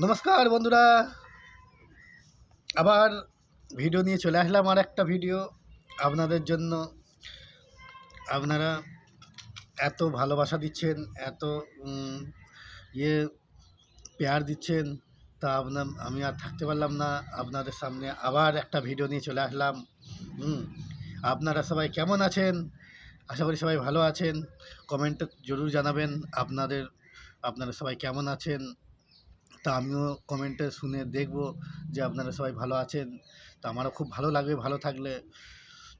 নমস্কার বন্ধুরা। আবার ভিডিও নিয়ে চলে আসলাম আর একটা ভিডিও আপনাদের জন্য। আপনারা এত ভালোবাসা দিচ্ছেন, এত ইয়ে পেয়ার দিচ্ছেন, তা আপনার, আমি আর থাকতে পারলাম না। আপনাদের সামনে আবার একটা ভিডিও নিয়ে চলে আসলাম। আপনারা সবাই কেমন আছেন? আশা করি সবাই ভালো আছেন। কমেন্টে জরুর জানাবেন। আপনাদের, আপনারা সবাই কেমন আছেন? তা আমিও কমেন্টে শুনে দেখব যে আপনারা সবাই ভালো আছেন। তা আমারও খুব ভালো লাগবে, ভালো থাকলে।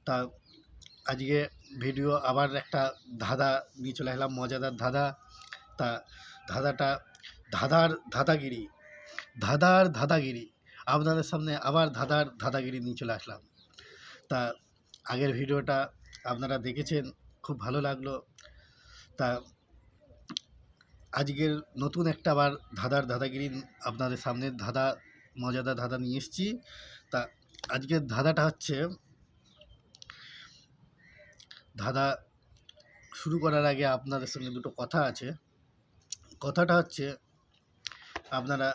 তা আজকে ভিডিও আবার একটা ধাঁধা নিয়ে চলে আসলাম মজাদার ধাঁধা। তা ধাঁধাটা, ধাঁধার ধাঁধাগিরি ধাঁধার ধাঁধাগিরি। আপনাদের সামনে আবার ধাঁধার ধাঁধাগিরি নিয়ে চলে আসলাম। তা আগের ভিডিওটা আপনারা দেখেছেন, খুব ভালো লাগল। তা আজকের নতুন একটা আবার ধাঁধার ধাঁধাগিরি আপনাদের সামনে ধাঁধা, মজাদার ধাঁধা নিয়ে এসেছি। তা আজকের ধাঁধাটা হচ্ছে ধাঁধা শুরু করার আগে আপনাদের সঙ্গে দুটো কথা আছে। কথাটা হচ্ছে আপনারা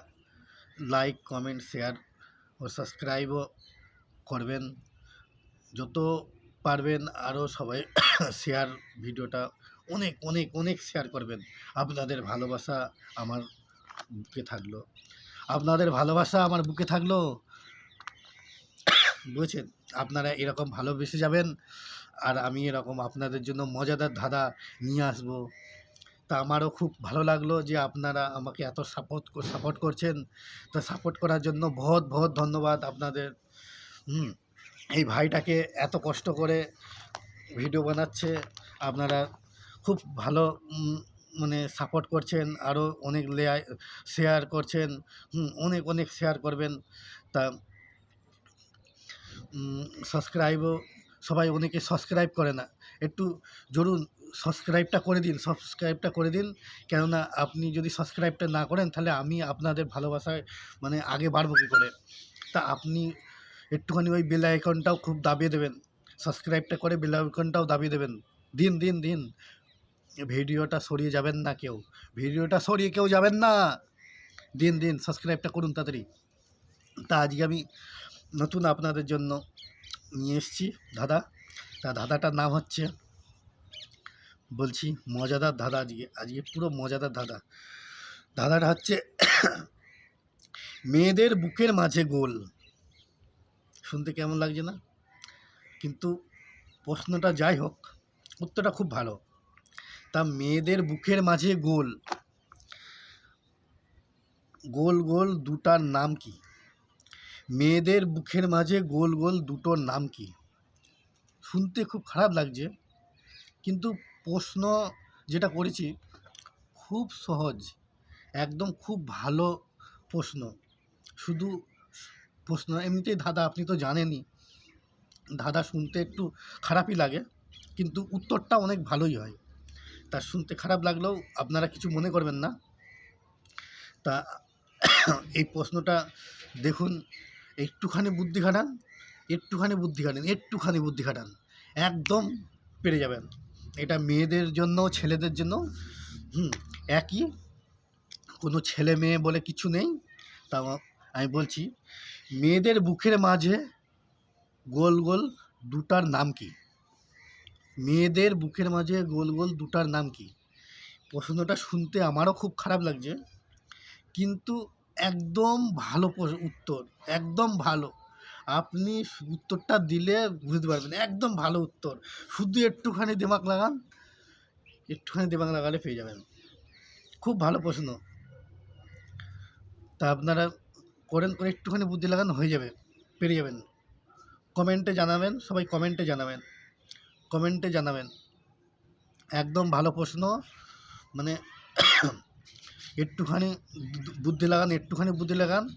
লাইক কমেন্ট শেয়ার ও সাবস্ক্রাইবও করবেন। যত পারবেন আরও সবাই শেয়ার ভিডিওটা অনেক অনেক অনেক শেয়ার করবেন। আপনাদের ভালোবাসা আমার বুকে থাকল। আপনাদের ভালোবাসা আমার বুকে থাকল। বুঝেছেন? আপনারা এরকম ভালোবেসে যাবেন আর আমি এরকম আপনাদের জন্য মজাদার ধাঁধা নিয়ে আসব। তা আমারও খুব ভালো লাগল যে আপনারা আমাকে এত সাপোর্ট সাপোর্ট করছেন। তা সাপোর্ট করার জন্য বহুত বহুত ধন্যবাদ আপনাদের। হুম, এই ভাইটাকে এত কষ্ট করে ভিডিও বানাচ্ছে। আপনারা খুব ভালো মানে সাপোর্ট করছেন আরও অনেক লেয়ার শেয়ার করছেন অনেক অনেক শেয়ার করবেন। তা সাবস্ক্রাইবও সবাই অনেকে সাবস্ক্রাইব করে না। একটু জরুর সাবস্ক্রাইবটা করে দিন সাবস্ক্রাইবটা করে দিন। কেননা আপনি যদি সাবস্ক্রাইবটা না করেন, তাহলে আমি আপনাদের ভালোবাসায় মানে আগে বাড়বো কী করে? তা আপনি একটুখানি ওই বেল আইকনটাও খুব দাবিয়ে দেবেন। সাবস্ক্রাইবটা করে বেল আইকনটাও দাবিয়ে দেবেন। দিন দিন দিন। ভিডিওটা সরিয়ে যাবেন না কেউ। ভিডিওটা সরিয়ে কেউ যাবেন না। দিন দিন সাবস্ক্রাইবটা করুন তাড়াতাড়ি। তা আজকে আমি নতুন আপনাদের জন্য নিয়ে এসেছি ধাঁধা। তা ধাঁধাটার নাম হচ্ছে, বলছি মজাদার ধাঁধা আজকে। আজকে পুরো মজাদার ধাঁধা। ধাঁধাটা হচ্ছে মেয়েদের বুকের মাঝে গোল। শুনতে কেমন লাগছে না? কিন্তু প্রশ্নটা যাই হোক, উত্তরটা খুব ভালো। তা মেয়েদের বুকের মাঝে গোল। গোল গোল দুটার নাম কি? মেয়েদের বুকের মাঝে গোল গোল দুটোর নাম কি? শুনতে খুব খারাপ লাগছে, কিন্তু প্রশ্ন যেটা করেছি, খুব সহজ, একদম খুব ভালো প্রশ্ন। শুধু প্রশ্ন, এমনিতেই দাদা, আপনি তো জানেনই, দাদা শুনতে একটু খারাপই লাগে, কিন্তু উত্তরটা অনেক ভালোই হয়। তা শুনতে খারাপ লাগলেও আপনারা কিছু মনে করবেন না। তা এই প্রশ্নটা দেখুন, একটুখানি বুদ্ধি খাটান, একটুখানি বুদ্ধি খাটান, একটুখানি বুদ্ধি খাটান, একদম পেরে যাবেন। এটা মেয়েদের জন্য, ছেলেদের জন্য, হুম, একই। কোনো ছেলে মেয়ে বলে কিছু নেই। তা আমি বলছি, মেয়েদের বুকের মাঝে গোল গোল দুটার নাম কি? মেয়েদের বুকের মাঝে গোল গোল দুটার নাম কি? প্রশ্নটা শুনতে আমারও খুব খারাপ লাগছে। কিন্তু একদম ভালো উত্তর, একদম ভালো। আপনি উত্তরটা দিলে বুঝতে পারবেন, একদম ভালো উত্তর। শুধু একটুখানি দিমাগ লাগান, একটুখানি দিমাগ লাগালে পেয়ে যাবেন। খুব ভালো প্রশ্ন। তা আপনারা করেন, করে একটুখানি বুদ্ধি লাগান, হয়ে যাবে, পেরে যাবেন। কমেন্টে জানাবেন, সবাই কমেন্টে জানাবেন। কমেন্টে জানাবেন। একদম ভালো প্রশ্ন। মানে একটুখানি বুদ্ধি লাগান, একটুখানি বুদ্ধি লাগান,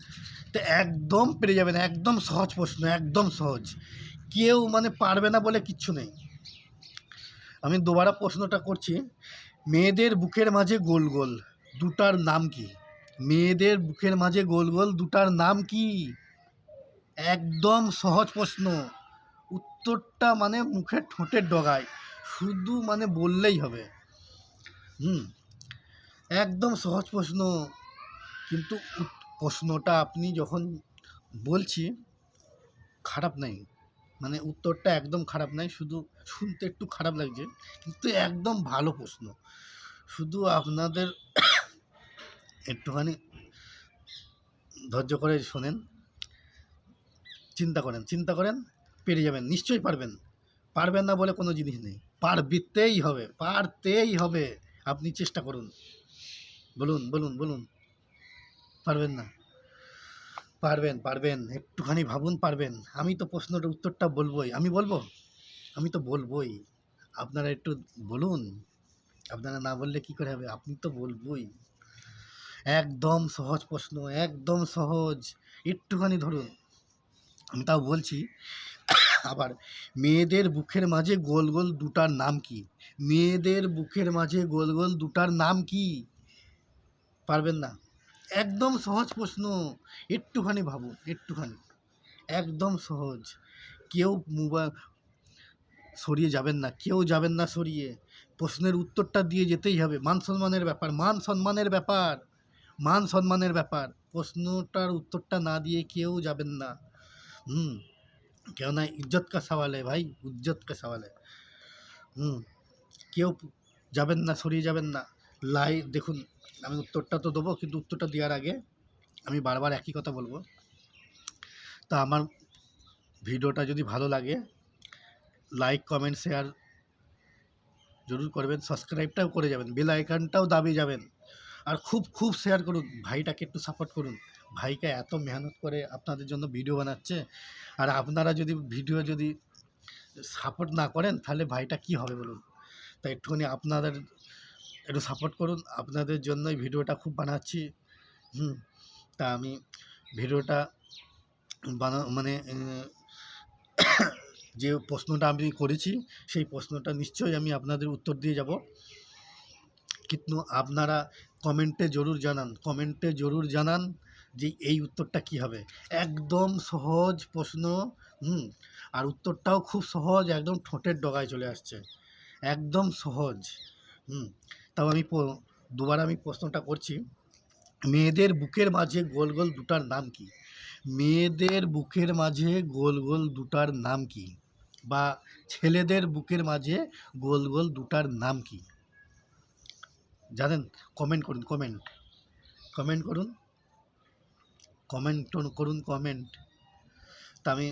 তো একদম পেরে যাবেন, একদম সহজ প্রশ্ন, একদম সহজ। কেউ মানে পারবে না বলে কিচ্ছু নেই। আমি দুবারা প্রশ্নটা করছি, মেয়েদের বুকের মাঝে গোল গোল, দুটার নাম কি? মেয়েদের বুকের মাঝে গোল গোল, দুটার নাম কি? একদম সহজ প্রশ্ন। উত্তরটা মানে মুখের ঠোঁটের ডগায়। শুধু মানে বললেই হবে। হুম, একদম সহজ প্রশ্ন। কিন্তু প্রশ্নটা আপনি যখন বলছি, খারাপ নাই। মানে উত্তরটা একদম খারাপ নাই। শুধু শুনতে একটু খারাপ লাগছে। কিন্তু একদম ভালো প্রশ্ন। শুধু আপনাদের একটুখানি ধৈর্য করে শোনেন। চিন্তা করেন চিন্তা করেন। পেরে যাবেন, নিশ্চয়ই পারবেন। পারবেন না বলে কোনো জিনিস নেই। পারবিতেই হবে, পারতেই হবে। আপনি চেষ্টা করুন। বলুন বলুন বলুন। পারবেন না। পারবেন পারবেন। একটুখানি ভাবুন, পারবেন। আমি তো প্রশ্নটার উত্তরটা বলবোই। আমি বলব? আমি তো বলবোই। আপনারা একটু বলুন। আপনারা না বললে কি করে হবে? আপনি তো বলবোই। একদম সহজ প্রশ্ন, একদম সহজ। একটুখানি ধরুন। আমি তাও বলছি আবার মেয়েদের বুকের মাঝে গোল গোল দুটার নাম কি? মেয়েদের বুকের মাঝে গোল গোল দুটার নাম কি? পারবেন না? একদম সহজ প্রশ্ন। একটুখানি ভাবুন, একটুখানি। একদম সহজ। কেউ মোবাইল সরিয়ে যাবেন না, কেউ যাবেন না সরিয়ে। প্রশ্নের উত্তরটা দিয়ে যেতেই হবে। মান সম্মানের ব্যাপার, মান সম্মানের ব্যাপার, মান সম্মানের ব্যাপার। প্রশ্নটার উত্তরটা না দিয়ে কেউ যাবেন না। হুম। না ইজ্জত কা সওয়াল है ভাই, ইজ্জত কা সওয়াল है হুম, কেউ যাবেন না, সরিয়ে যাবেন না। লাই, দেখুন, আমি উত্তরটা তো দেবো, কিন্তু উত্তরটা দেওয়ার আগে আমি বারবার একই কথা বলব। তা আমার ভিডিওটা যদি ভালো লাগে লাইক কমেন্ট শেয়ার জরুর করবেন সাবস্ক্রাইবটাও করে যাবেন বেল আইকনটাও দাবিয়ে যাবেন। আর খুব খুব শেয়ার করুন, ভাইটাকে একটু সাপোর্ট করুন। ভাইকে এত মেহনত করে আপনাদের জন্য ভিডিও বানাচ্ছে। আর আপনারা যদি ভিডিও যদি সাপোর্ট না করেন, তাহলে ভাইটা কি হবে বলুন? তাই একটুখানি আপনাদের একটু সাপোর্ট করুন। আপনাদের জন্যই ভিডিওটা খুব বানাচ্ছি। হুম, তা আমি ভিডিওটা বানা মানে যে প্রশ্নটা আমি করেছি, সেই প্রশ্নটা নিশ্চয়ই আমি আপনাদের উত্তর দিয়ে যাব। কিন্তু আপনারা কমেন্টে জরুর জানান, কমেন্টে জরুর জানান যে এই উত্তরটা কি হবে। একদম সহজ প্রশ্ন, হুম, আর উত্তরটাও খুব সহজ, একদম ঠোঁটের ডগায় চলে আসছে। একদম সহজ, হুম, তাও আমি দুবার আমি প্রশ্নটা করছি। মেয়েদের বুকের মাঝে গোল গোল দুটার নাম কি? মেয়েদের বুকের মাঝে গোল গোল দুটার নাম কি? বা ছেলেদের বুকের মাঝে গোল গোল দুটার নাম কি? জানেন কমেন্ট করুন কমেন্ট কমেন্ট করুন কমেন্ট করুন কমেন্ট তা আমি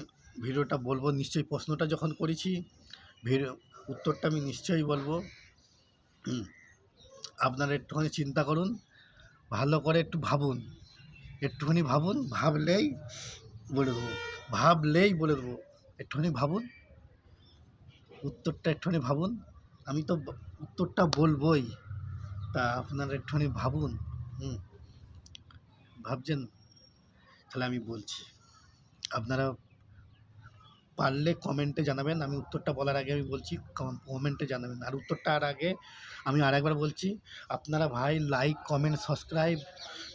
ভিডিওটা বলব, নিশ্চয়ই প্রশ্নটা যখন করেছি ভিডিও উত্তরটা আমি নিশ্চয়ই বলব। আপনারা একটুখানি চিন্তা করুন, ভালো করে একটু ভাবুন। একটুখানি ভাবুন, ভাবলেই বলে দেবো, ভাবলেই বলে দেবো, একটুখানি ভাবুন, উত্তরটা একটুখানি ভাবুন। আমি তো উত্তরটা বলবোই। তা আপনারা একটুখানি ভাবুন, হুম। ভাবছেন, তাহলে আমি বলছি। আপনারা পারলে কমেন্টে জানাবেন, আমি উত্তরটা বলার আগে আমি বলছি কমেন্টে জানাবেন। আর উত্তরটা আর আগে আমি আরেকবার বলছি, আপনারা ভাই লাইক কমেন্ট সাবস্ক্রাইব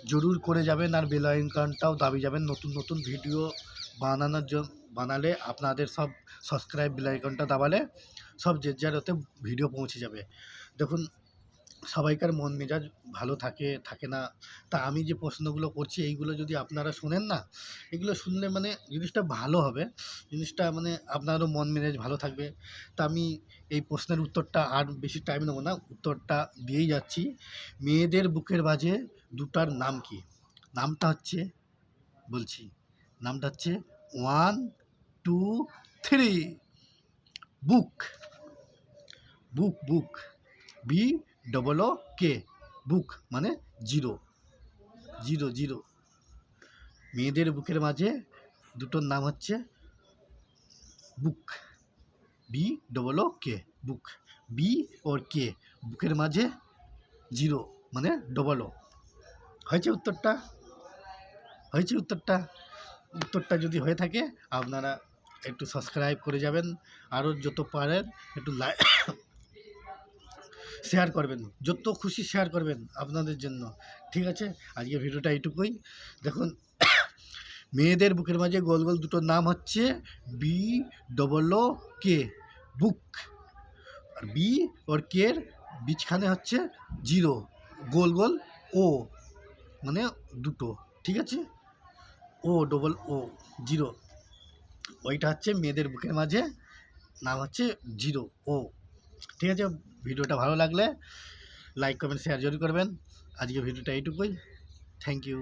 জরুর করে যাবেন, আর বেল আইকনটাও দাবি যাবেন। নতুন নতুন ভিডিও বানানোর জন্য বানালে আপনাদের সব সাবস্ক্রাইব বেল আইকনটা দাবালে সব যে যার ওতে ভিডিও পৌঁছে যাবে। দেখুন সবাইকার মন মেজাজ ভালো থাকে থাকে না। তা আমি যে প্রশ্নগুলো করছি, এইগুলো যদি আপনারা শোনেন না, এগুলো শুনলে মানে জিনিসটা ভালো হবে। জিনিসটা মানে আপনারও মন মেজাজ ভালো থাকবে। তা আমি এই প্রশ্নের উত্তরটা আর বেশি টাইম নেব না, উত্তরটা দিয়েই যাচ্ছি। মেয়েদের বুকের বাজে দুটার নাম কি? নামটা হচ্ছে, বলছি, নামটা হচ্ছে one, two, three, book. Book book. B double O K book মানে জিরো জিরো জিরো মেয়েদের বুকের মাঝে দুটোর নাম হচ্ছে book B double O K book B ওর কে বুকের মাঝে জিরো মানে ডবল ও হয়েছে উত্তরটা? হয়েছে উত্তরটা? উত্তরটা যদি হয়ে থাকে, আপনারা একটু সাবস্ক্রাইব করে যাবেন। আরও যত পারেন, একটু লাইক শেয়ার করবেন। যত খুশি শেয়ার করবেন আপনাদের জন্য। ঠিক আছে? আজকে ভিডিওটা এইটুকুই। দেখুন, মেয়েদের বুকের মাঝে গোল গোল দুটোর নাম হচ্ছে B double O K, book. আর বি ওর কের বিচখানে হচ্ছে জিরো, গোল গোল ও মানে দুটো। ঠিক আছে? O double O, zero. ওইটা হচ্ছে মেয়েদের বুকের মাঝে, নাম হচ্ছে জিরো ও। ঠিক আছে? ভিডিওটা ভালো লাগলে লাইক কমেন্ট শেয়ার জরুরি করবেন। আজকে ভিডিওটা এইটুকুই। Thank you